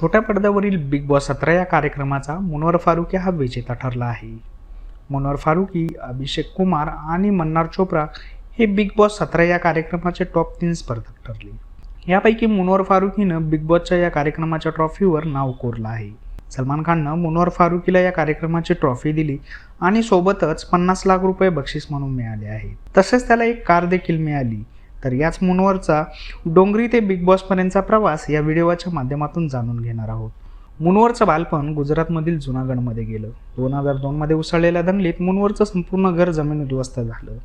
छोट्या पडद्यावरील big boss सतरा या कार्यक्रमाचा मुनवर फारुकी हा विजेता ठरला आहे. मुनवर फारुकी अभिषेक कुमार आणि मन्नार चोप्रा हे बिग बॉस सतरा या कार्यक्रमाचे टॉप तीन स्पर्धक ठरले. यापैकी मुनवर फारुकीनं बिग बॉसच्या या कार्यक्रमाच्या ट्रॉफीवर नाव कोरलं आहे. सलमान खाननं मुनवर फारुकीला या कार्यक्रमाची ट्रॉफी दिली आणि सोबतच पन्नास लाख रुपये बक्षीस म्हणून मिळाले आहे. तसेच त्याला एक कार देखील मिळाली. तर याच मुनवरचा डोंगरी ते बिग बॉसपर्यंतचा प्रवास या व्हिडिओच्या माध्यमातून जाणून घेणार आहोत. मुनवरचं बालपण गुजरातमधील जुनागडमध्ये गेलं. दोन हजार दोनमध्ये उसळलेल्या दंगलीत मुनवरचं संपूर्ण घर जमीन उद्ध्वस्त झालं.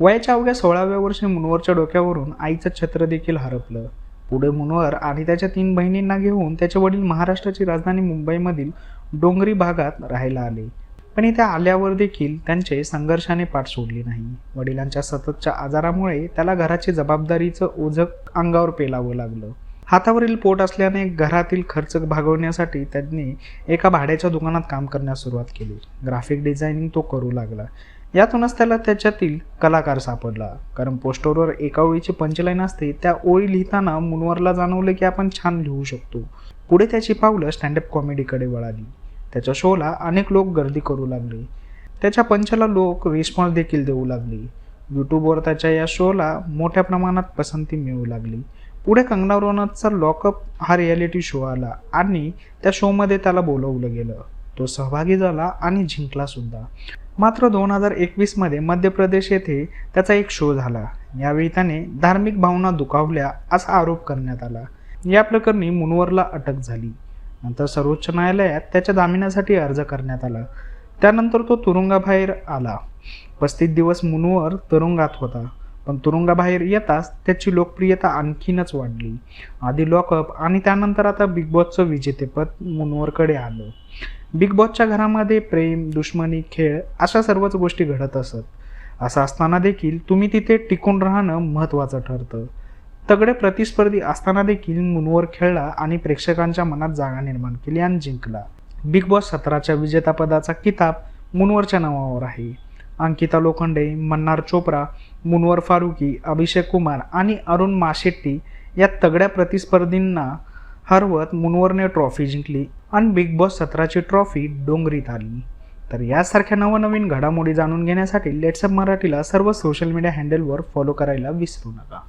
वयाच्या अवघ्या सोळाव्या वर्षी मुनवरच्या डोक्यावरून आईचं छत्र देखील हरपलं. पुढे मुनवर आणि त्याच्या तीन बहिणींना घेऊन त्याचे वडील महाराष्ट्राची राजधानी मुंबईमधील डोंगरी भागात राहायला आले. पण इथे आल्यावर देखील त्यांचे संघर्षाने पाठ सोडली नाही. वडिलांच्या सततच्या आजारामुळे त्याला घराची जबाबदारीचं ओझं अंगावर पेलावं लागलं. हातावरील पोट असल्याने घरातील खर्च भागवण्यासाठी त्यांनी एका भाड्याच्या दुकानात काम करण्यास सुरुवात केली. ग्राफिक डिझायनिंग तो करू लागला. यातूनच त्याला त्याच्यातील कलाकार सापडला. कारण पोस्टरवर एका ओळीची पंचलाईन असते त्या ओळी लिहिताना मुनवरला जाणवलं की आपण छान लिहू शकतो. पुढे त्याची पावलं स्टँडअप कॉमेडीकडे वळाली. त्याच्या शोला अनेक लोक गर्दी करू लागले. त्याच्या पंचाला लोक रिस्पॉन्स देखील देऊ लागले. यूट्यूबवर त्याच्या या शोला मोठ्या प्रमाणात पसंती मिळू लागली. पुढे कंगना रनौतचा लॉकअप हा रियालिटी शो आला आणि त्या शोमध्ये त्याला बोलवलं गेलं. तो सहभागी झाला आणि जिंकला सुद्धा. मात्र दोन हजार एकवीसमध्ये मध्य प्रदेश येथे त्याचा एक शो झाला. यावेळी त्याने धार्मिक भावना दुखावल्या असा आरोप करण्यात आला. या प्रकरणी मुनवरला अटक झाली. नंतर सर्वोच्च न्यायालयात त्याच्या जामिनासाठी अर्ज करण्यात आला. त्यानंतर तो तुरुंगाबाहेर आला. पस्तीस दिवस मुनवर तुरुंगात होता. पण तुरुंगाबाहेर येताच त्याची लोकप्रियता आणखीनच वाढली. आधी लॉकअप आणि त्यानंतर आता बिग बॉसचं विजेतेपद मुनवरकडे आलं. बिग बॉसच्या घरामध्ये प्रेम दुश्मनी खेळ अशा सर्वच गोष्टी घडत असत. असं असताना देखील तुम्ही तिथे टिकून राहणं महत्त्वाचं ठरतं. तगडे प्रतिस्पर्धी असताना देखील मुनवर खेळला आणि प्रेक्षकांच्या मनात जागा निर्माण केली आणि जिंकला. बिग बॉस सतराच्या विजेतापदाचा किताब मुनवरच्या नावावर आहे. अंकिता लोखंडे मन्नार चोप्रा मुनवर फारुकी अभिषेक कुमार आणि अरुण माशेट्टी या तगड्या प्रतिस्पर्धींना हरवत मुनवरने ट्रॉफी जिंकली आणि बिग बॉस सतराची ट्रॉफी डोंगरीत आली. तर यासारख्या नवनवीन घडामोडी जाणून घेण्यासाठी लेट्सअप मराठीला सर्व सोशल मीडिया हँडलवर फॉलो करायला विसरू नका.